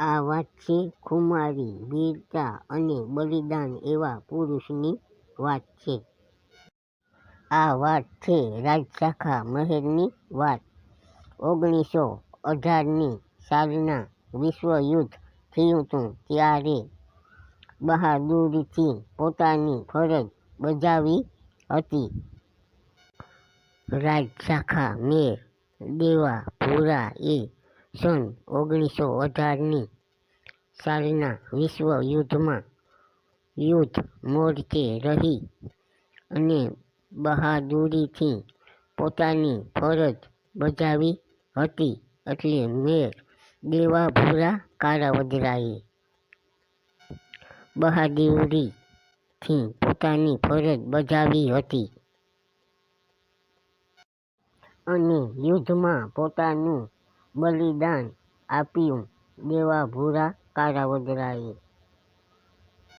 આ વાત છે ખુમારી, વીરતા અને બલિદાન એવા પુરુષની વાત છે. આ વાત છે રાજશાખા મહેરની વાત. ઓગણીસો અઢારની સાલના વિશ્વયુદ્ધ થયુંતું ત્યારે બહાદુરીથી પોતાની ફરજ બજાવી હતી. રાજશાખા મેર દેવાપુરા એ સન ઓગણીસો અઢારની સાલના વિશ્વયુદ્ધમાં યુદ્ધ મોરચે રહી અને બહાદુરીથી પોતાની ફરજ બજાવી હતી એટલે મેર દેવાભુરા કારાવદરાએ બહાદુરીથી પોતાની ફરજ બજાવી હતી. અને યુદ્ધમાં પોતાનું બલિદાન આપ્યું. દેવા દેવાભુરા કારાવદરાએ